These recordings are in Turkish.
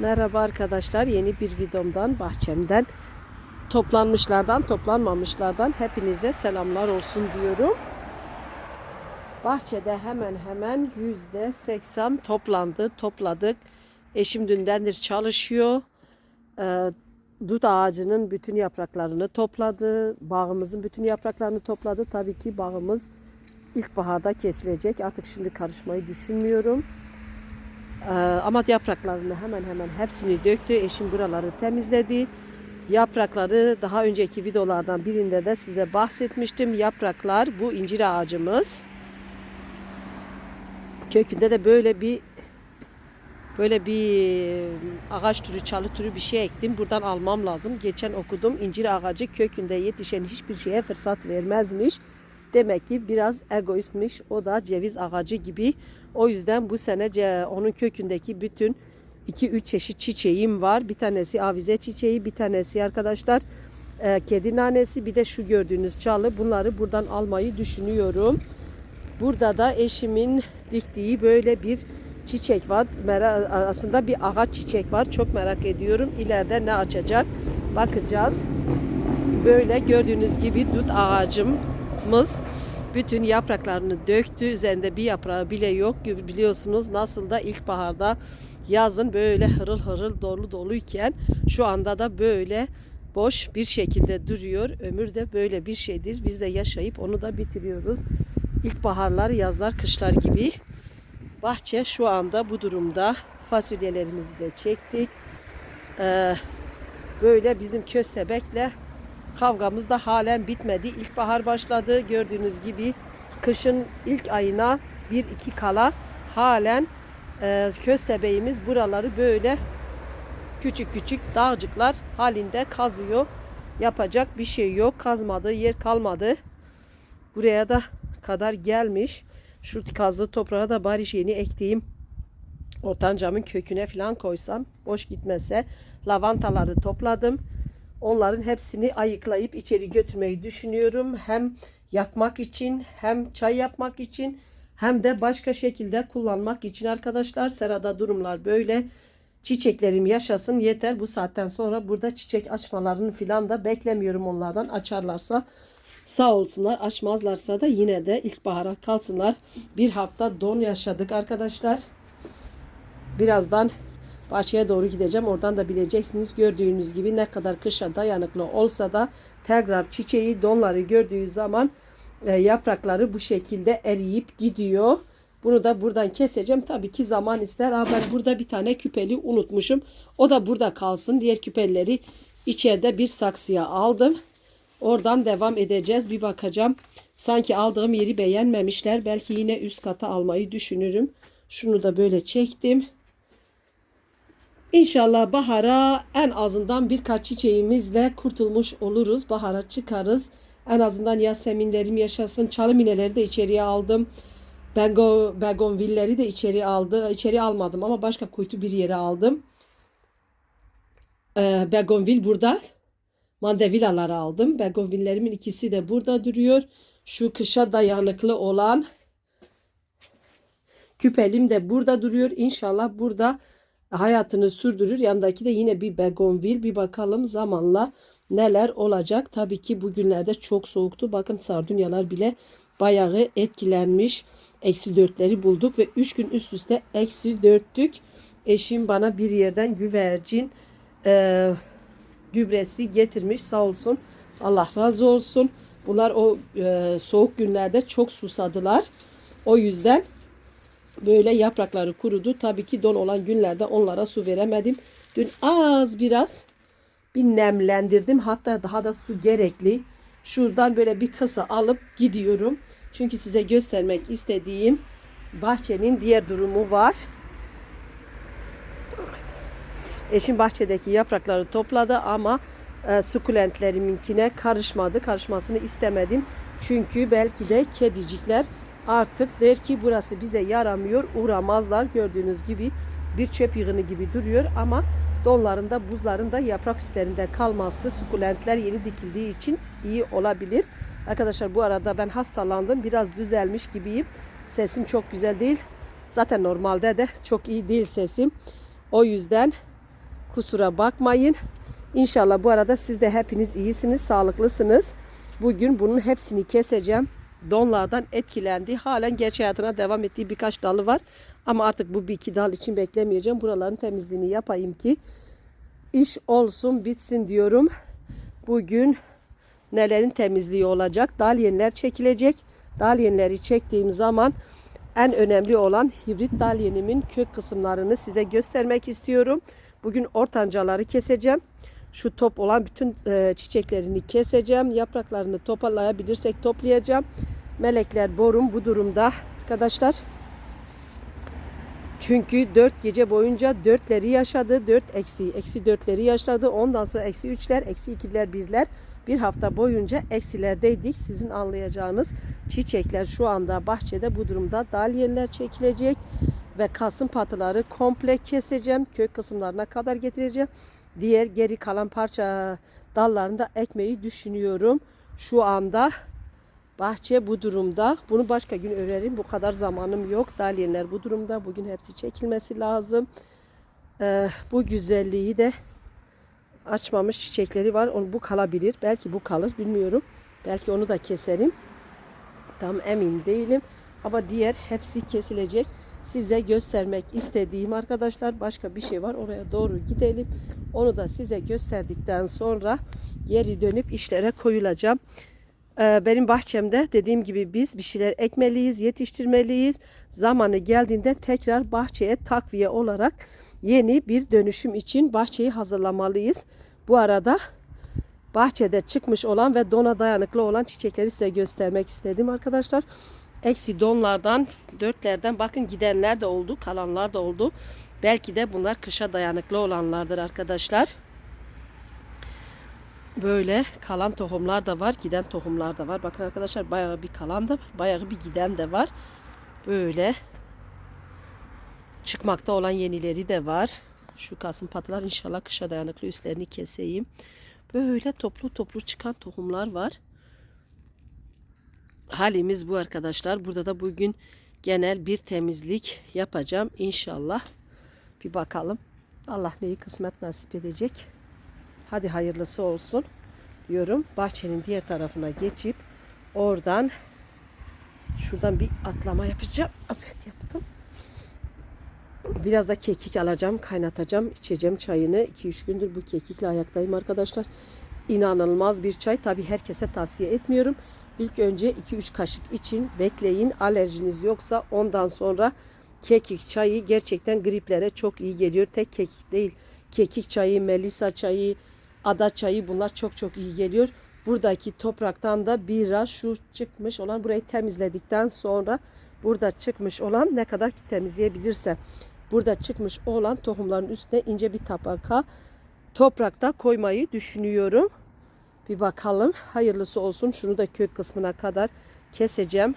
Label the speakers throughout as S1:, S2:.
S1: Merhaba arkadaşlar. Yeni bir videomdan, bahçemden, toplanmışlardan, toplanmamışlardan hepinize selamlar olsun diyorum. Bahçede hemen hemen yüzde seksen toplandı, topladık. Eşim dündendir çalışıyor. Ee, dut ağacının bütün yapraklarını topladı. Bağımızın bütün yapraklarını topladı. Tabii ki bağımız ilkbaharda kesilecek. Artık şimdi karışmayı düşünmüyorum. Ee, ama yapraklarını hemen hemen hepsini döktü. Eşim buraları temizledi. Yaprakları daha önceki videolardan birinde de size bahsetmiştim. Yapraklar bu incir ağacımız. Kökünde de böyle bir böyle bir ağaç türü, çalı türü bir şey ektim. Buradan almam lazım. Geçen okudum. incir ağacı kökünde yetişen hiçbir şeye fırsat vermezmiş. Demek ki biraz egoistmiş. O da ceviz ağacı gibi. O yüzden bu sene onun kökündeki bütün 2-3 çeşit çiçeğim var. Bir tanesi avize çiçeği, bir tanesi arkadaşlar e, kedi nanesi, bir de şu gördüğünüz çalı. Bunları buradan almayı düşünüyorum. Burada da eşimin diktiği böyle bir çiçek var. Aslında bir ağaç çiçek var. Çok merak ediyorum. İleride ne açacak? Bakacağız. Böyle gördüğünüz gibi dut ağacımız bütün yapraklarını döktü. Üzerinde bir yaprağı bile yok. Biliyorsunuz nasıl da ilkbaharda yazın böyle hırıl hırıl dolu doluyken şu anda da böyle boş bir şekilde duruyor. Ömür de böyle bir şeydir. Biz de yaşayıp onu da bitiriyoruz. İlkbaharlar, yazlar, kışlar gibi. Bahçe şu anda bu durumda. Fasulyelerimizi de çektik. Ee, böyle bizim köstebekle kavgamız da halen bitmedi. İlkbahar başladı. Gördüğünüz gibi kışın ilk ayına bir iki kala halen e, köstebeğimiz buraları böyle küçük küçük dağcıklar halinde kazıyor. Yapacak bir şey yok. Kazmadığı yer kalmadı. Buraya da kadar gelmiş. Şu kazdığı toprağa da bari yeni ektiğim ortancamın köküne falan koysam boş gitmese lavantaları topladım. Onların hepsini ayıklayıp içeri götürmeyi düşünüyorum. Hem yakmak için hem çay yapmak için hem de başka şekilde kullanmak için arkadaşlar. Serada durumlar böyle. Çiçeklerim yaşasın yeter. Bu saatten sonra burada çiçek açmalarını filan da beklemiyorum onlardan. Açarlarsa sağ olsunlar. Açmazlarsa da yine de ilkbahara kalsınlar. Bir hafta don yaşadık arkadaşlar. Birazdan bahçeye doğru gideceğim. Oradan da bileceksiniz. Gördüğünüz gibi ne kadar kışa dayanıklı olsa da tekrar çiçeği donları gördüğü zaman e, yaprakları bu şekilde eriyip gidiyor. Bunu da buradan keseceğim. Tabii ki zaman ister. Aa, ben burada bir tane küpeli unutmuşum. O da burada kalsın. Diğer küpelileri içeride bir saksıya aldım. Oradan devam edeceğiz. Bir bakacağım. Sanki aldığım yeri beğenmemişler. Belki yine üst kata almayı düşünürüm. Şunu da böyle çektim. İnşallah bahara en azından birkaç çiçeğimizle kurtulmuş oluruz. Bahara çıkarız. En azından yaseminlerim yaşasın. Çalı mineleri de içeriye aldım. Bengo, begonvilleri de içeri aldı. İçeri almadım ama başka kuytu bir yere aldım. Ee, begonvil burada. Mandevilaları aldım. Begonvillerimin ikisi de burada duruyor. Şu kışa dayanıklı olan küpelim de burada duruyor. İnşallah burada hayatını sürdürür. Yanındaki de yine bir begonvil. Bir bakalım zamanla neler olacak. Tabii ki bugünlerde çok soğuktu. Bakın sardunyalar bile bayağı etkilenmiş. Eksi dörtleri bulduk ve üç gün üst üste eksi dörttük. Eşim bana bir yerden güvercin e, gübresi getirmiş sağ olsun. Allah razı olsun. Bunlar o e, soğuk günlerde çok susadılar. O yüzden böyle yaprakları kurudu. Tabii ki don olan günlerde onlara su veremedim. Dün az biraz bir nemlendirdim. Hatta daha da su gerekli. Şuradan böyle bir kısa alıp gidiyorum. Çünkü size göstermek istediğim bahçenin diğer durumu var. Eşim bahçedeki yaprakları topladı ama e, sukulentlerinkine karışmadı. Karışmasını istemedim. Çünkü belki de kedicikler artık der ki burası bize yaramıyor. Uğramazlar. Gördüğünüz gibi bir çöp yığını gibi duruyor ama donlarında buzlarında yaprak üstlerinde kalması sukulentler yeni dikildiği için iyi olabilir. Arkadaşlar bu arada ben hastalandım. Biraz düzelmiş gibiyim. Sesim çok güzel değil. Zaten normalde de çok iyi değil sesim. O yüzden Kusura bakmayın. İnşallah bu arada siz de hepiniz iyisiniz, sağlıklısınız. Bugün bunun hepsini keseceğim. Donlardan etkilendi. Halen geç hayatına devam ettiği birkaç dalı var. Ama artık bu bir iki dal için beklemeyeceğim. Buraların temizliğini yapayım ki iş olsun bitsin diyorum. Bugün nelerin temizliği olacak? Dalyenler çekilecek. Dalyenleri çektiğim zaman en önemli olan hibrit dalyenimin kök kısımlarını size göstermek istiyorum. Bugün ortancaları keseceğim. Şu top olan bütün e, çiçeklerini keseceğim. Yapraklarını toparlayabilirsek toplayacağım. Melekler borum bu durumda arkadaşlar. Çünkü 4 gece boyunca 4'leri yaşadı. 4 eksi, eksi 4'leri yaşadı. Ondan sonra eksi 3'ler, eksi 2'ler, 1'ler. Bir hafta boyunca eksilerdeydik. Sizin anlayacağınız çiçekler şu anda bahçede bu durumda. Dalyenler çekilecek ve kasım patıları komple keseceğim. Kök kısımlarına kadar getireceğim. Diğer geri kalan parça dallarını da ekmeyi düşünüyorum. Şu anda Bahçe bu durumda. Bunu başka gün örerim. Bu kadar zamanım yok. Dalyenler bu durumda. Bugün hepsi çekilmesi lazım. Ee, bu güzelliği de açmamış çiçekleri var. Onu, bu kalabilir. Belki bu kalır. Bilmiyorum. Belki onu da keserim. Tam emin değilim. Ama diğer hepsi kesilecek. Size göstermek istediğim arkadaşlar başka bir şey var. Oraya doğru gidelim. Onu da size gösterdikten sonra geri dönüp işlere koyulacağım. Ee, benim bahçemde dediğim gibi biz bir şeyler ekmeliyiz, yetiştirmeliyiz. Zamanı geldiğinde tekrar bahçeye takviye olarak yeni bir dönüşüm için bahçeyi hazırlamalıyız. Bu arada bahçede çıkmış olan ve dona dayanıklı olan çiçekleri size göstermek istedim arkadaşlar. Eksi donlardan, dörtlerden bakın gidenler de oldu, kalanlar da oldu. Belki de bunlar kışa dayanıklı olanlardır arkadaşlar. Böyle kalan tohumlar da var, giden tohumlar da var. Bakın arkadaşlar bayağı bir kalan da var, bayağı bir giden de var. Böyle çıkmakta olan yenileri de var. Şu kasım patılar inşallah kışa dayanıklı üstlerini keseyim. Böyle toplu toplu çıkan tohumlar var. Halimiz bu arkadaşlar. Burada da bugün genel bir temizlik yapacağım inşallah. Bir bakalım. Allah neyi kısmet nasip edecek. Hadi hayırlısı olsun diyorum. Bahçenin diğer tarafına geçip oradan şuradan bir atlama yapacağım. Evet yaptım. Biraz da kekik alacağım, kaynatacağım, içeceğim çayını. 2-3 gündür bu kekikle ayaktayım arkadaşlar. İnanılmaz bir çay. Tabi herkese tavsiye etmiyorum. İlk önce 2-3 kaşık için bekleyin. Alerjiniz yoksa ondan sonra kekik çayı gerçekten griplere çok iyi geliyor. Tek kekik değil. Kekik çayı, melisa çayı, ada çayı bunlar çok çok iyi geliyor. Buradaki topraktan da biraz şu çıkmış olan burayı temizledikten sonra burada çıkmış olan ne kadar ki temizleyebilirsem burada çıkmış olan tohumların üstüne ince bir tabaka toprakta koymayı düşünüyorum. Bir bakalım. Hayırlısı olsun. Şunu da kök kısmına kadar keseceğim.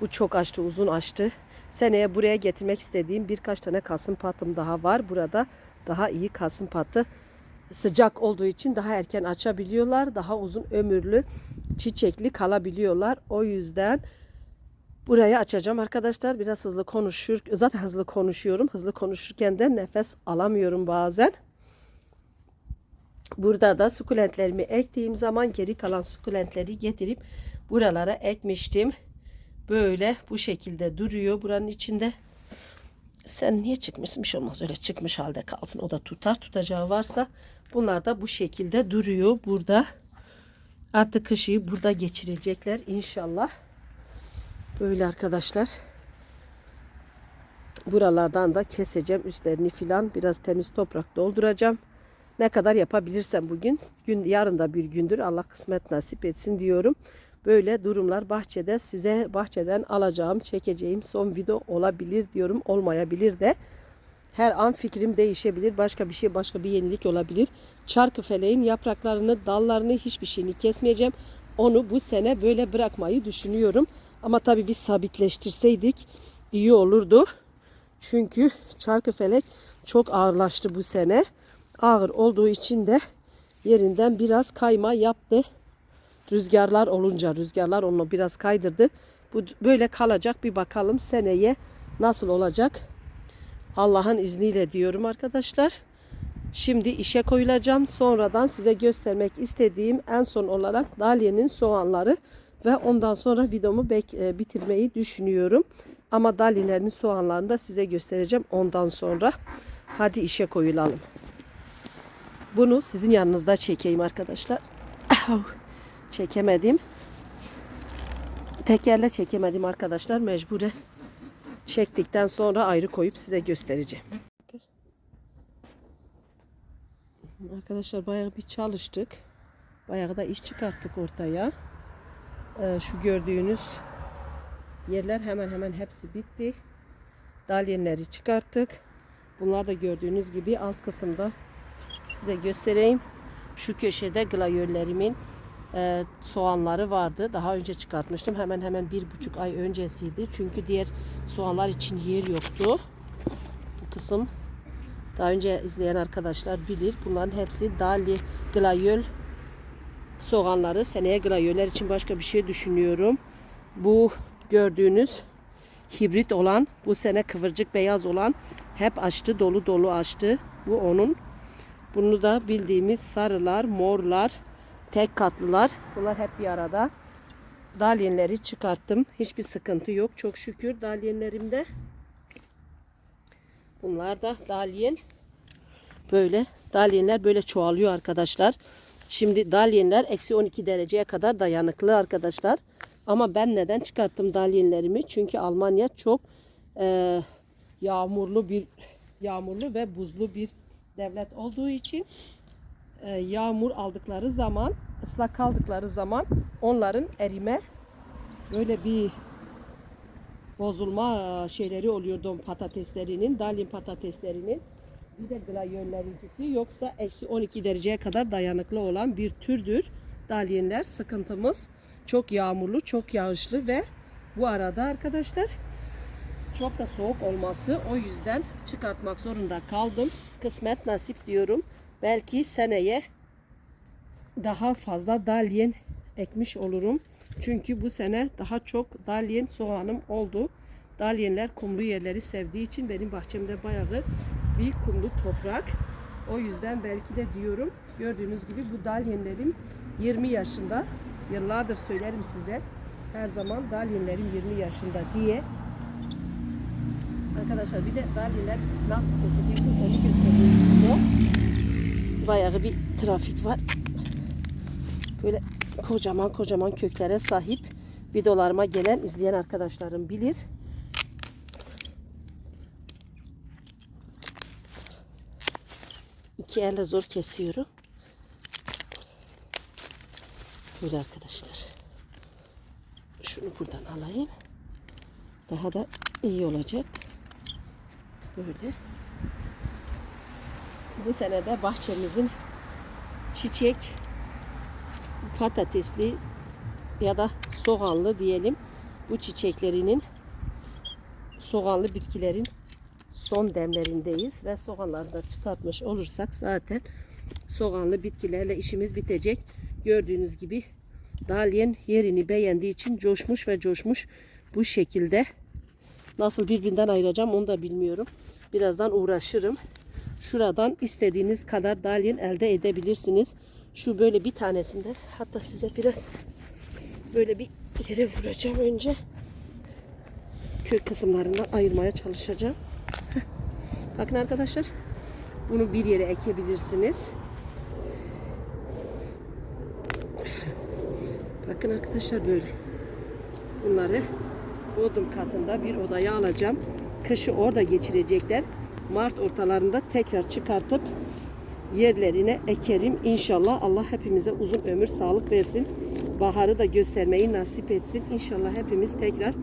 S1: Bu çok açtı, uzun açtı. Seneye buraya getirmek istediğim birkaç tane kasım patım daha var. Burada daha iyi kasım patı sıcak olduğu için daha erken açabiliyorlar. Daha uzun ömürlü çiçekli kalabiliyorlar. O yüzden burayı açacağım arkadaşlar. Biraz hızlı konuşur. Zaten hızlı konuşuyorum. Hızlı konuşurken de nefes alamıyorum bazen. Burada da sukulentlerimi ektiğim zaman geri kalan sukulentleri getirip buralara ekmiştim. Böyle bu şekilde duruyor buranın içinde. Sen niye çıkmışsın? Bir şey olmaz öyle çıkmış halde kalsın. O da tutar. Tutacağı varsa bunlar da bu şekilde duruyor burada. Artık kışı burada geçirecekler inşallah. Böyle arkadaşlar. Buralardan da keseceğim üstlerini filan. Biraz temiz toprak dolduracağım. Ne kadar yapabilirsem bugün. Gün, yarın da bir gündür. Allah kısmet nasip etsin diyorum. Böyle durumlar bahçede size bahçeden alacağım, çekeceğim son video olabilir diyorum. Olmayabilir de. Her an fikrim değişebilir. Başka bir şey, başka bir yenilik olabilir. Çarkıfeleğin yapraklarını, dallarını hiçbir şeyini kesmeyeceğim. Onu bu sene böyle bırakmayı düşünüyorum. Ama tabii biz sabitleştirseydik iyi olurdu. Çünkü çarkıfelek çok ağırlaştı bu sene. Ağır olduğu için de yerinden biraz kayma yaptı. Rüzgarlar olunca rüzgarlar onu biraz kaydırdı. Bu böyle kalacak bir bakalım seneye nasıl olacak. Allah'ın izniyle diyorum arkadaşlar. Şimdi işe koyulacağım. Sonradan size göstermek istediğim en son olarak dalyenin soğanları ve ondan sonra videomu e, bitirmeyi düşünüyorum. Ama dalyelerin soğanlarını da size göstereceğim ondan sonra. Hadi işe koyulalım. Bunu sizin yanınızda çekeyim arkadaşlar. Çekemedim. Tekerle çekemedim arkadaşlar mecburen. Çektikten sonra ayrı koyup size göstereceğim. Arkadaşlar bayağı bir çalıştık. Bayağı da iş çıkarttık ortaya. Ee, şu gördüğünüz yerler hemen hemen hepsi bitti. Dalyenleri çıkarttık. Bunlar da gördüğünüz gibi alt kısımda size göstereyim. Şu köşede glayollerimin e, soğanları vardı. Daha önce çıkartmıştım. Hemen hemen bir buçuk ay öncesiydi. Çünkü diğer soğanlar için yer yoktu. Bu kısım daha önce izleyen arkadaşlar bilir. Bunların hepsi dali, glayol soğanları. Seneye glayoller için başka bir şey düşünüyorum. Bu gördüğünüz hibrit olan, bu sene kıvırcık beyaz olan hep açtı, dolu dolu açtı. Bu onun. Bunu da bildiğimiz sarılar, morlar, tek katlılar. Bunlar hep bir arada. Dalyenleri çıkarttım. Hiçbir sıkıntı yok. Çok şükür dalyenlerimde. Bunlar da dalyen. Böyle dalyenler böyle çoğalıyor arkadaşlar. Şimdi dalyenler eksi 12 dereceye kadar dayanıklı arkadaşlar. Ama ben neden çıkarttım dalyenlerimi? Çünkü Almanya çok e, yağmurlu bir yağmurlu ve buzlu bir devlet olduğu için e, yağmur aldıkları zaman, ıslak kaldıkları zaman onların erime böyle bir bozulma e, şeyleri oluyor don patateslerinin, dalin patateslerinin. Bir de glayollerinkisi yoksa eksi 12 dereceye kadar dayanıklı olan bir türdür. Dalyenler sıkıntımız çok yağmurlu, çok yağışlı ve bu arada arkadaşlar çok da soğuk olması o yüzden çıkartmak zorunda kaldım. Kısmet nasip diyorum. Belki seneye daha fazla dalyen ekmiş olurum. Çünkü bu sene daha çok dalyen soğanım oldu. Dalyenler kumlu yerleri sevdiği için benim bahçemde bayağı bir kumlu toprak. O yüzden belki de diyorum gördüğünüz gibi bu dalyenlerim 20 yaşında. Yıllardır söylerim size. Her zaman dalyenlerim 20 yaşında diye. Arkadaşlar bir de dalyeler nasıl keseceksin onu göstereyim size. Bayağı bir trafik var. Böyle kocaman kocaman köklere sahip videolarıma gelen izleyen arkadaşlarım bilir. İki elle zor kesiyorum. Böyle arkadaşlar. Şunu buradan alayım. Daha da iyi olacak. Böyle. Bu senede bahçemizin çiçek, patatesli ya da soğanlı diyelim bu çiçeklerinin soğanlı bitkilerin son demlerindeyiz ve soğanları da çıkartmış olursak zaten soğanlı bitkilerle işimiz bitecek. Gördüğünüz gibi dalyen yerini beğendiği için coşmuş ve coşmuş bu şekilde. Nasıl birbirinden ayıracağım onu da bilmiyorum. Birazdan uğraşırım. Şuradan istediğiniz kadar dalyen elde edebilirsiniz. Şu böyle bir tanesinden hatta size biraz böyle bir yere vuracağım önce. Kök kısımlarından ayırmaya çalışacağım. Heh. Bakın arkadaşlar. Bunu bir yere ekebilirsiniz. Bakın arkadaşlar böyle. Bunları bodrum katında bir odaya alacağım. Kışı orada geçirecekler. Mart ortalarında tekrar çıkartıp yerlerine ekerim. İnşallah Allah hepimize uzun ömür, sağlık versin. Baharı da göstermeyi nasip etsin. İnşallah hepimiz tekrar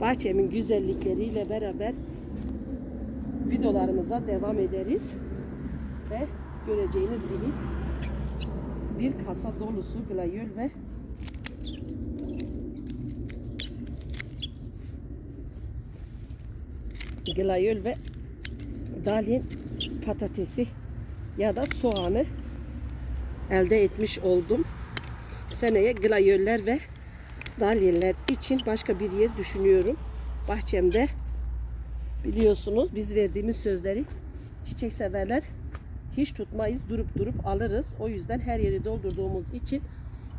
S1: bahçemin güzellikleriyle beraber videolarımıza devam ederiz. Ve göreceğiniz gibi bir kasa dolusu glayol ve glayol ve dalin patatesi ya da soğanı elde etmiş oldum. Seneye glayoller ve dalyeler için başka bir yer düşünüyorum. Bahçemde biliyorsunuz biz verdiğimiz sözleri çiçek severler hiç tutmayız. Durup durup alırız. O yüzden her yeri doldurduğumuz için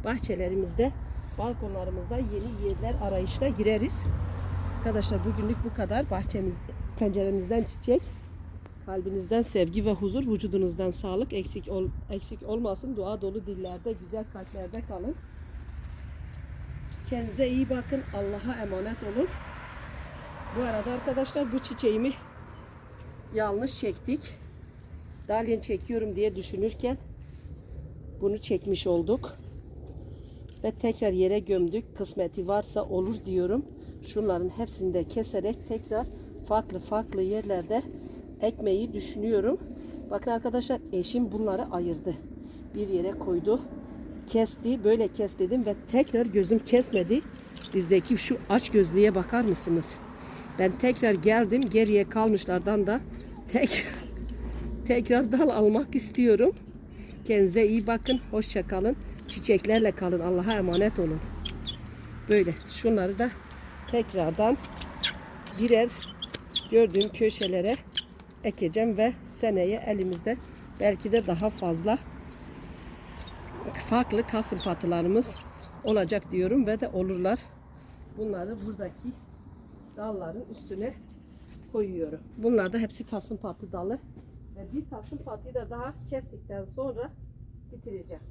S1: bahçelerimizde, balkonlarımızda yeni yerler arayışına gireriz. Arkadaşlar bugünlük bu kadar. Bahçemiz, penceremizden çiçek, kalbinizden sevgi ve huzur, vücudunuzdan sağlık eksik ol, eksik olmasın. Dua dolu dillerde, güzel kalplerde kalın. Kendinize iyi bakın. Allah'a emanet olun. Bu arada arkadaşlar bu çiçeğimi yanlış çektik. Dalyan çekiyorum diye düşünürken bunu çekmiş olduk. Ve tekrar yere gömdük. Kısmeti varsa olur diyorum. Şunların hepsini de keserek tekrar farklı farklı yerlerde ekmeği düşünüyorum. Bakın arkadaşlar eşim bunları ayırdı. Bir yere koydu. Kesti. Böyle kes dedim ve tekrar gözüm kesmedi. Bizdeki şu aç gözlüğe bakar mısınız? Ben tekrar geldim. Geriye kalmışlardan da tek tekrar dal almak istiyorum. Kendinize iyi bakın. Hoşça kalın. Çiçeklerle kalın. Allah'a emanet olun. Böyle. Şunları da tekrardan birer gördüğüm köşelere ekeceğim ve seneye elimizde belki de daha fazla farklı kasım patılarımız olacak diyorum ve de olurlar. Bunları buradaki dalların üstüne koyuyorum. Bunlar da hepsi kasım patı dalı. Ve bir kasım patıyı da daha kestikten sonra bitireceğim.